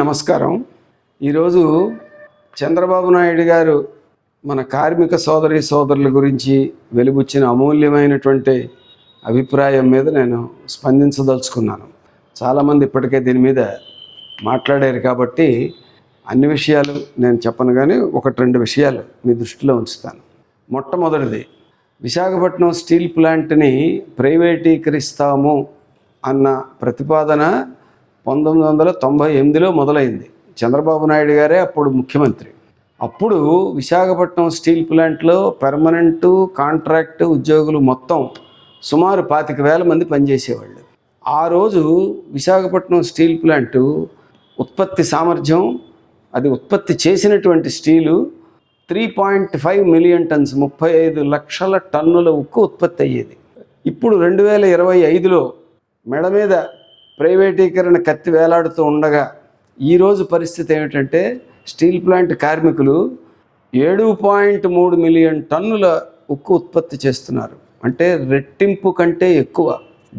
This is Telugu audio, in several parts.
నమస్కారం. ఈరోజు చంద్రబాబు నాయుడు గారు మన కార్మిక సోదరి సోదరుల గురించి వెలుబుచ్చిన అమూల్యమైనటువంటి అభిప్రాయం మీద నేను స్పందించదలుచుకున్నాను. చాలామంది ఇప్పటికే దీని మీద మాట్లాడారు కాబట్టి అన్ని విషయాలు నేను చెప్పను కానీ ఒకటి రెండు విషయాలు మీ దృష్టిలో ఉంచుతాను. మొట్టమొదటిది విశాఖపట్నం స్టీల్ ప్లాంట్ని ప్రైవేటీకరిస్తాము అన్న ప్రతిపాదన పంతొమ్మిది వందల తొంభై ఎనిమిదిలో మొదలైంది. చంద్రబాబు నాయుడు గారే అప్పుడు ముఖ్యమంత్రి. అప్పుడు విశాఖపట్నం స్టీల్ ప్లాంట్లో పెర్మనెంటు కాంట్రాక్ట్ ఉద్యోగులు మొత్తం సుమారు పాతిక వేల మంది పనిచేసేవాళ్ళు. ఆ రోజు విశాఖపట్నం స్టీల్ ప్లాంటు ఉత్పత్తి సామర్థ్యం అది ఉత్పత్తి చేసినటువంటి steel three point five million tonnes ముప్పై ఐదు లక్షల టన్నుల ఉక్కు ఉత్పత్తి అయ్యేది. ఇప్పుడు రెండు వేల ఇరవై ఐదులో మెడ మీద ప్రైవేటీకరణ కత్తి వేలాడుతూ ఉండగా ఈరోజు పరిస్థితి ఏమిటంటే స్టీల్ ప్లాంట్ కార్మికులు ఏడు పాయింట్ మూడు మిలియన్ టన్నుల ఉక్కు ఉత్పత్తి చేస్తున్నారు. అంటే రెట్టింపు కంటే ఎక్కువ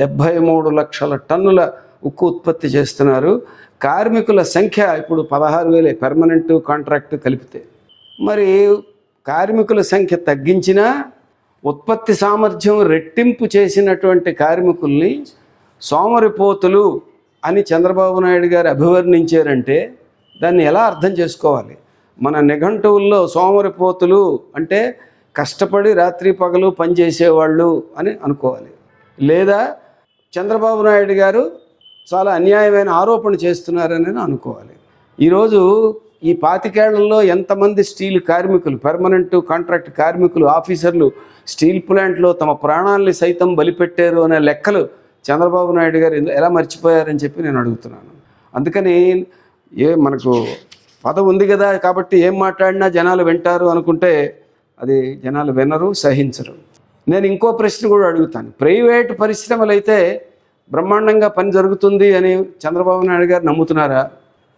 డెబ్భై మూడు లక్షల టన్నుల ఉక్కు ఉత్పత్తి చేస్తున్నారు. కార్మికుల సంఖ్య ఇప్పుడు పదహారు వేలే పెర్మనెంట్ కాంట్రాక్ట్ కలిపితే. మరి కార్మికుల సంఖ్య తగ్గించినా ఉత్పత్తి సామర్థ్యం రెట్టింపు చేసినటువంటి కార్మికుల్ని సోమరిపోతులు అని చంద్రబాబు నాయుడు గారు అభివర్ణించారంటే దాన్ని ఎలా అర్థం చేసుకోవాలి? మన నిఘంటువుల్లో సోమరిపోతులు అంటే కష్టపడి రాత్రి పగలు పనిచేసేవాళ్ళు అని అనుకోవాలి. లేదా చంద్రబాబు నాయుడు గారు చాలా అన్యాయమైన ఆరోపణ చేస్తున్నారని అనుకోవాలి. ఈరోజు ఈ పాతికేళ్ళలో ఎంతమంది స్టీల్ కార్మికులు పెర్మనెంట్ కాంట్రాక్ట్ కార్మికులు ఆఫీసర్లు స్టీల్ ప్లాంట్లో తమ ప్రాణాలని సైతం బలిపెట్టారు అనే లెక్కలు చంద్రబాబు నాయుడు గారు ఎలా మర్చిపోయారని చెప్పి నేను అడుగుతున్నాను. అందుకని ఏ మనకు పదవి ఉంది కదా కాబట్టి ఏం మాట్లాడినా జనాలు వింటారు అనుకుంటే అది జనాలు వినరు సహించరు. నేను ఇంకో ప్రశ్న కూడా అడుగుతాను. ప్రైవేట్ పరిశ్రమలు అయితే బ్రహ్మాండంగా పని జరుగుతుంది అని చంద్రబాబు నాయుడు గారు నమ్ముతున్నారా?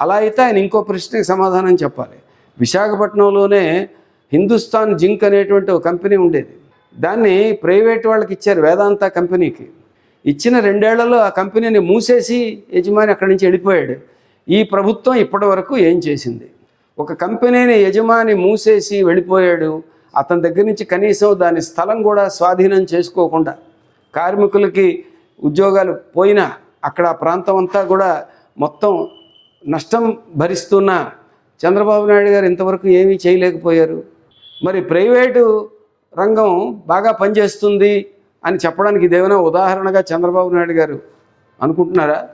అలా అయితే ఆయన ఇంకో ప్రశ్నకి సమాధానం చెప్పాలి. విశాఖపట్నంలోనే హిందుస్థాన్ జింక్ అనేటువంటి ఒక కంపెనీ ఉండేది. దాన్ని ప్రైవేట్ వాళ్ళకి ఇచ్చారు వేదాంత కంపెనీకి. ఇచ్చిన రెండేళ్ళలో ఆ కంపెనీని మూసేసి యజమాని అక్కడి నుంచి వెళ్ళిపోయాడు. ఈ ప్రభుత్వం ఇప్పటి వరకు ఏం చేసింది? ఒక కంపెనీని యజమాని మూసేసి వెళ్ళిపోయాడు. అతని దగ్గర నుంచి కనీసం దాని స్థలం కూడా స్వాధీనం చేసుకోకుండా కార్మికులకి ఉద్యోగాలు పోయినా అక్కడ ఆ ప్రాంతం అంతా కూడా మొత్తం నష్టం భరిస్తున్న చంద్రబాబు నాయుడు గారు ఇంతవరకు ఏమీ చేయలేకపోయారు. మరి ప్రైవేటు రంగం బాగా పనిచేస్తుంది. అని చెప్పడానికి ఇదేమైనా ఉదాహరణగా చంద్రబాబు నాయుడు గారు అనుకుంటున్నారా?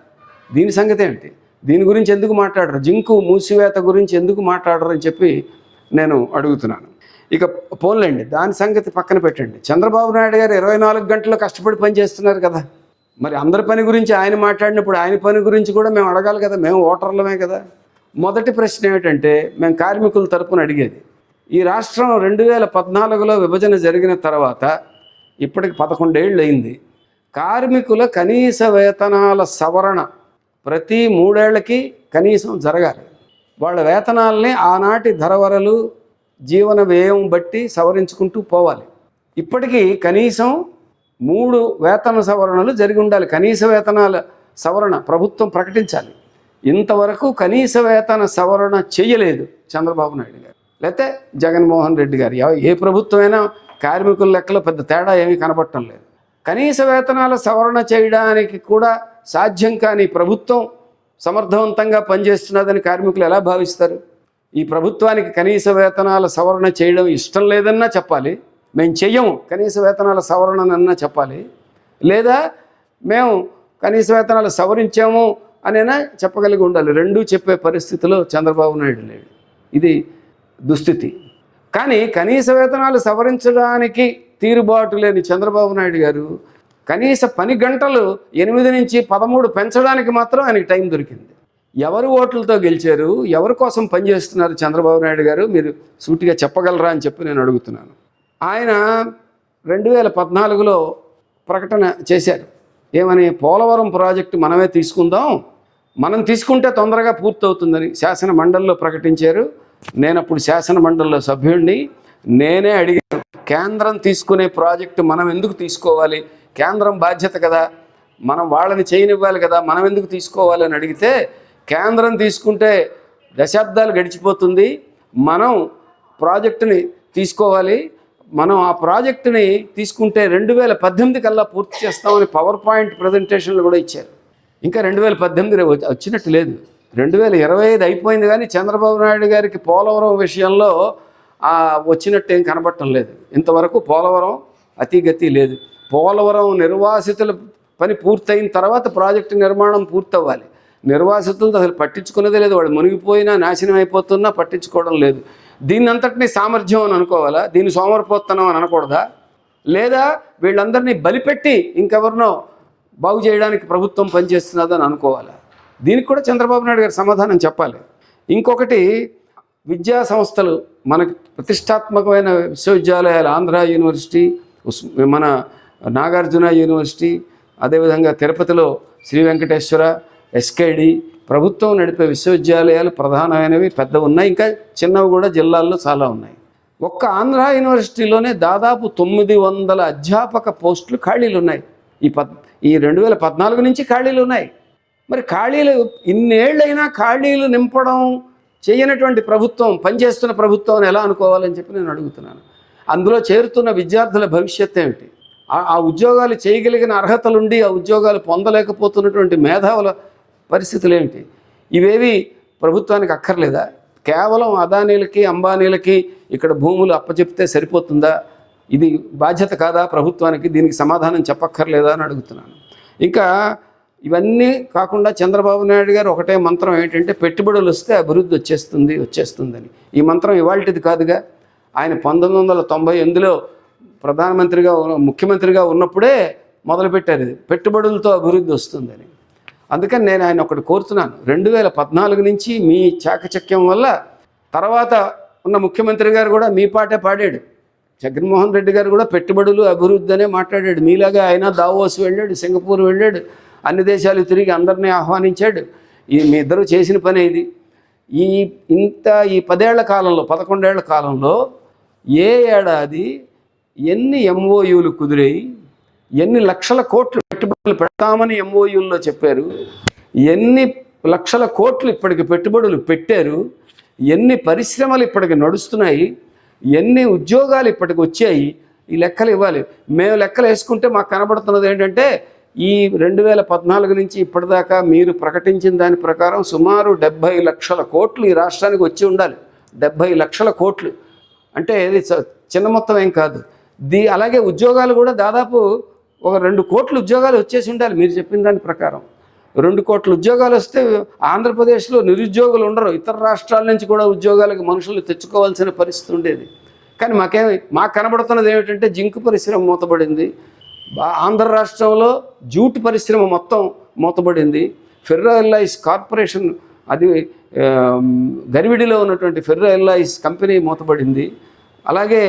దీని సంగతి ఏంటి? దీని గురించి ఎందుకు మాట్లాడరు? జింకు మూసివేత గురించి ఎందుకు మాట్లాడరు అని చెప్పి నేను అడుగుతున్నాను. ఇక పోన్లేండి దాని సంగతి పక్కన పెట్టండి. చంద్రబాబు నాయుడు గారు ఇరవై నాలుగు గంటలు కష్టపడి పనిచేస్తున్నారు కదా. మరి అందరి పని గురించి ఆయన మాట్లాడినప్పుడు ఆయన పని గురించి కూడా మేము అడగాలి కదా మేము ఓటర్లమే కదా. మొదటి ప్రశ్న ఏమిటంటే మేము కార్మికుల తరపున అడిగేది ఈ రాష్ట్రం రెండు వేల పద్నాలుగులో విభజన జరిగిన తర్వాత ఇప్పటికి పదకొండేళ్ళు అయింది కార్మికుల కనీస వేతనాల సవరణ ప్రతి మూడేళ్ళకి కనీసం జరగాలి. వాళ్ళ వేతనాలని ఆనాటి ధరవరలు జీవన వ్యయం బట్టి సవరించుకుంటూ పోవాలి. ఇప్పటికీ కనీసం మూడు వేతన సవరణలు జరిగి ఉండాలి. కనీస వేతనాల సవరణ ప్రభుత్వం ప్రకటించాలి. ఇంతవరకు కనీస వేతన సవరణ చేయలేదు చంద్రబాబు నాయుడు గారు. లేకపోతే జగన్మోహన్ రెడ్డి గారు. ఏ ప్రభుత్వమైనా కార్మికుల లెక్కలో పెద్ద తేడా ఏమీ కనబడటం లేదు. కనీస వేతనాల సవరణ చేయడానికి కూడా సాధ్యం కాని ప్రభుత్వం సమర్థవంతంగా పనిచేస్తున్నదని కార్మికులు ఎలా భావిస్తారు? ఈ ప్రభుత్వానికి కనీస వేతనాల సవరణ చేయడం ఇష్టం లేదన్నా చెప్పాలి. మేము చెయ్యము కనీస వేతనాల సవరణనన్నా చెప్పాలి. లేదా మేము కనీస వేతనాలు సవరించాము అనేనా చెప్పగలిగి ఉండాలి. రెండూ చెప్పే పరిస్థితిలో చంద్రబాబు నాయుడు లేడు. ఇది దుస్థితి. కానీ కనీస వేతనాలు సవరించడానికి తీరుబాటు లేని చంద్రబాబు నాయుడు గారు కనీస పని గంటలు ఎనిమిది నుంచి పదమూడు పెంచడానికి మాత్రం ఆయనకి టైం దొరికింది. ఎవరు ఓట్లతో గెలిచారు? ఎవరి కోసం పనిచేస్తున్నారు చంద్రబాబు నాయుడు గారు? మీరు సూటిగా చెప్పగలరా అని చెప్పి నేను అడుగుతున్నాను. ఆయన రెండు వేల పద్నాలుగులో ప్రకటన చేశారు. ఏమని పోలవరం ప్రాజెక్టు మనమే తీసుకుందాం? మనం తీసుకుంటే తొందరగా పూర్తవుతుందని శాసన మండలిలో ప్రకటించారు. నేను అప్పుడు శాసనమండలిలో సభ్యుడిని నేనే అడిగాను కేంద్రం తీసుకునే ప్రాజెక్టు మనం ఎందుకు తీసుకోవాలి? కేంద్రం బాధ్యత కదా? మనం వాళ్ళని చేయనివ్వాలి కదా? మనం ఎందుకు తీసుకోవాలి అని అడిగితే కేంద్రం తీసుకుంటే దశాబ్దాలు గడిచిపోతుంది మనం ప్రాజెక్టుని తీసుకోవాలి మనం ఆ ప్రాజెక్టుని తీసుకుంటే రెండు వేల పద్దెనిమిది కల్లా పూర్తి చేస్తామని పవర్ పాయింట్ ప్రజెంటేషన్లు కూడా ఇచ్చారు. ఇంకా రెండు వేల పద్దెనిమిది వచ్చినట్టు లేదు. రెండు వేల ఇరవై ఐదు అయిపోయింది కానీ చంద్రబాబు నాయుడు గారికి పోలవరం విషయంలో వచ్చినట్టు ఏం కనబడటం లేదు. ఇంతవరకు పోలవరం అతిగతి లేదు. పోలవరం నిర్వాసితుల పని పూర్తయిన తర్వాత ప్రాజెక్టు నిర్మాణం పూర్తవ్వాలి. నిర్వాసితులతో అసలు పట్టించుకునేదే లేదు. వాళ్ళు మునిగిపోయినా నాశనం అయిపోతున్నా పట్టించుకోవడం లేదు. దీన్ని అంతటినీ సామర్థ్యం అని అనుకోవాలా? దీన్ని సోమరిపోతున్నాం అని అనకూడదా? లేదా వీళ్ళందరినీ బలిపెట్టి ఇంకెవరినో బాగు చేయడానికి ప్రభుత్వం పనిచేస్తున్నదని అనుకోవాలా? దీనికి కూడా చంద్రబాబు నాయుడు గారు సమాధానం చెప్పాలి. ఇంకొకటి విద్యా సంస్థలు మనకు ప్రతిష్టాత్మకమైన విశ్వవిద్యాలయాలు ఆంధ్ర యూనివర్సిటీ ఉస్- మన నాగార్జున యూనివర్సిటీ అదేవిధంగా తిరుపతిలో శ్రీ వెంకటేశ్వర ఎస్కేడి ప్రభుత్వం నడిపే విశ్వవిద్యాలయాలు ప్రధానమైనవి పెద్ద ఉన్నాయి. ఇంకా చిన్నవి కూడా జిల్లాల్లో చాలా ఉన్నాయి. ఒక్క ఆంధ్ర యూనివర్సిటీలోనే దాదాపు తొమ్మిది వందల అధ్యాపక పోస్టులు ఖాళీలు ఉన్నాయి. ఈ పద్ ఈ రెండు వేల పద్నాలుగు నుంచి ఖాళీలు ఉన్నాయి. మరి ఖాళీలు ఇన్నేళ్ళైనా ఖాళీలు నింపడం చేయనటువంటి ప్రభుత్వం పనిచేస్తున్న ప్రభుత్వం ఎలా అనుకోవాలని చెప్పి నేను అడుగుతున్నాను. అందులో చేరుతున్న విద్యార్థుల భవిష్యత్ ఏమిటి? ఆ- ఆ ఉద్యోగాలు చేయగలిగిన అర్హతలుండి ఆ ఉద్యోగాలు పొందలేకపోతున్నటువంటి మేధావుల పరిస్థితులు ఏమిటి? ఇవేవి ప్రభుత్వానికి అక్కర్లేదా? కేవలం అదానీలకి అంబానీలకి ఇక్కడ భూములు అప్పచెప్తే సరిపోతుందా? ఇది బాధ్యత కాదా ప్రభుత్వానికి? దీనికి సమాధానం చెప్పక్కర్లేదా అని అడుగుతున్నాను. ఇంకా ఇవన్నీ కాకుండా చంద్రబాబు నాయుడు గారు ఒకటే మంత్రం ఏంటంటే పెట్టుబడులు వస్తే అభివృద్ధి వచ్చేస్తుంది వచ్చేస్తుందని. ఈ మంత్రం ఇవాళటిది కాదుగా. ఆయన పంతొమ్మిది వందల తొంభై ఎనిమిదిలో ప్రధానమంత్రిగా ఉన్న- ముఖ్యమంత్రిగా ఉన్నప్పుడే మొదలుపెట్టారు ఇది. పెట్టుబడులతో అభివృద్ధి వస్తుందని. అందుకని నేను ఆయన ఒకటి కోరుతున్నాను. రెండు వేల పద్నాలుగు నుంచి మీ చాకచక్యం వల్ల తర్వాత ఉన్న ముఖ్యమంత్రి గారు కూడా మీ పాటే పాడాడు. జగన్మోహన్ రెడ్డి గారు కూడా పెట్టుబడులు అభివృద్ధి అనే మాట్లాడాడు. మీలాగా ఆయన దావోస్ వెళ్ళాడు సింగపూర్ వెళ్ళాడు. అన్ని దేశాలు తిరిగి అందరినీ ఆహ్వానించాడు. ఈ మీ ఇద్దరు చేసిన పని ఇది. ఈ ఇంత ఈ పదేళ్ళ కాలంలో పదకొండేళ్ళ కాలంలో ఏ ఏడాది ఎన్ని ఎంఓయూలు కుదిరాయి ఎన్ని లక్షల కోట్లు పెట్టుబడులు పెడతామని ఎంఓయూల్లో చెప్పారు ఎన్ని లక్షల కోట్లు ఇప్పటికి పెట్టుబడులు పెట్టారు ఎన్ని పరిశ్రమలు ఇప్పటికి నడుస్తున్నాయి ఎన్ని ఉద్యోగాలు ఇప్పటికి వచ్చాయి ఈ లెక్కలు ఇవ్వాలి. మేము లెక్కలు వేసుకుంటే మాకు కనబడుతున్నది ఏంటంటే ఈ రెండు వేల పద్నాలుగు నుంచి ఇప్పటిదాకా మీరు ప్రకటించిన దాని ప్రకారం సుమారు డెబ్భై లక్షల కోట్లు ఈ రాష్ట్రానికి వచ్చి ఉండాలి. డెబ్భై లక్షల కోట్లు. అంటే ఇది చ- చిన్న మొత్తం ఏం కాదు. దీ అలాగే ఉద్యోగాలు కూడా దాదాపు ఒక రెండు కోట్ల ఉద్యోగాలు వచ్చేసి ఉండాలి మీరు చెప్పిన దాని ప్రకారం. రెండు కోట్ల ఉద్యోగాలు వస్తే ఆంధ్రప్రదేశ్లో నిరుద్యోగులు ఉండరు. ఇతర రాష్ట్రాల నుంచి కూడా ఉద్యోగాలకు మనుషులు తెచ్చుకోవాల్సిన పరిస్థితి ఉండేది. కానీ మాకేమి మాకు కనబడుతున్నది ఏమిటంటే జింక్ పరిశ్రమ మూతపడింది. ఆంధ్ర రాష్ట్రంలో జూట్ పరిశ్రమ మొత్తం మూతపడింది. ఫెర్రో ఎల్ఐస్ కార్పొరేషన్ అది గరివిడిలో ఉన్నటువంటి ఫెర్రో ఎల్ఐస్ కంపెనీ మూతపడింది. అలాగే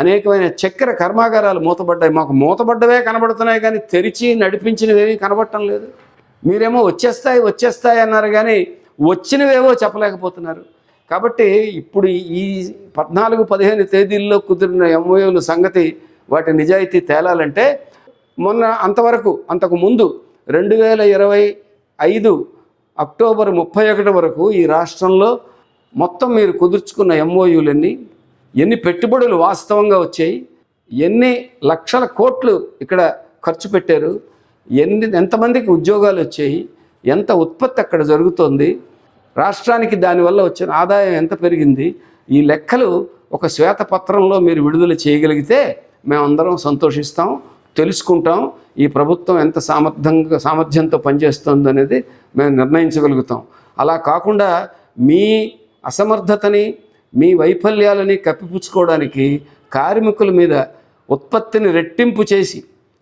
అనేకమైన చక్కెర కర్మాగారాలు మూతబడ్డాయి మాకు మూతబడ్డవే కనబడుతున్నాయి కానీ తెరిచి నడిపించినవేమీ కనబడటం లేదు. మీరేమో వచ్చేస్తాయి వచ్చేస్తాయి అన్నారు కానీ వచ్చినవేవో చెప్పలేకపోతున్నారు. కాబట్టి ఇప్పుడు ఈ పద్నాలుగు పదిహేను తేదీల్లో కుదిరిన ఎంఓయూల సంగతి వాటి నిజాయితీ తేలాలంటే మొన్న అంతవరకు అంతకు ముందు రెండు వేల ఇరవై ఐదు అక్టోబర్ ముప్పై ఒకటి వరకు ఈ రాష్ట్రంలో మొత్తం మీరు కుదుర్చుకున్న ఎంఓయూలన్నీ ఎన్ని పెట్టుబడులు వాస్తవంగా వచ్చాయి ఎన్ని లక్షల కోట్లు ఇక్కడ ఖర్చు పెట్టారు ఎన్ని ఎంతమందికి ఉద్యోగాలు వచ్చాయి ఎంత ఉత్పత్తి అక్కడ జరుగుతోంది రాష్ట్రానికి దానివల్ల వచ్చిన ఆదాయం ఎంత పెరిగింది ఈ లెక్కలు ఒక శ్వేతపత్రంలో మీరు విడుదల చేయగలిగితే మేమందరం సంతోషిస్తాం. తెలుసుకుంటాం ఈ ప్రభుత్వం ఎంత సామర్థ్యంగా సామర్థ్యంతో పనిచేస్తుంది అనేది మేము నిర్ణయించగలుగుతాం. అలా కాకుండా మీ అసమర్థతని మీ వైఫల్యాలని కప్పిపుచ్చుకోవడానికి కార్మికుల మీద ఉత్పత్తిని రెట్టింపు చేసి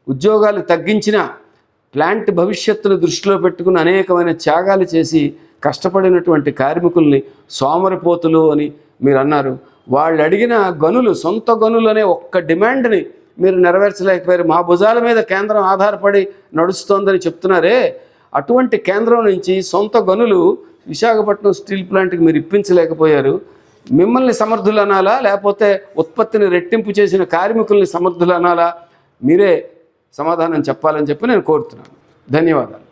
ఉద్యోగాలు తగ్గించిన ప్లాంట్ భవిష్యత్తును దృష్టిలో పెట్టుకుని అనేకమైన త్యాగాలు చేసి కష్టపడినటువంటి కార్మికుల్ని సోమరిపోతులు అని మీరు అన్నారు వాళ్ళు అడిగిన గనులు సొంత గనులు అనే ఒక్క డిమాండ్ని మీరు నెరవేర్చలేకపోయారు. మా భుజాల మీద కేంద్రం ఆధారపడి నడుస్తోందని చెప్తున్నారే. అటువంటి కేంద్రం నుంచి సొంత గనులు విశాఖపట్నం స్టీల్ ప్లాంట్కి మీరు ఇప్పించలేకపోయారు. మిమ్మల్ని సమర్థులు అనాలా? లేకపోతే ఉత్పత్తిని రెట్టింపు చేసిన కార్మికుల్ని సమర్థులు అనాలా? మీరే సమాధానం చెప్పాలని చెప్పి నేను కోరుతున్నాను. ధన్యవాదాలు.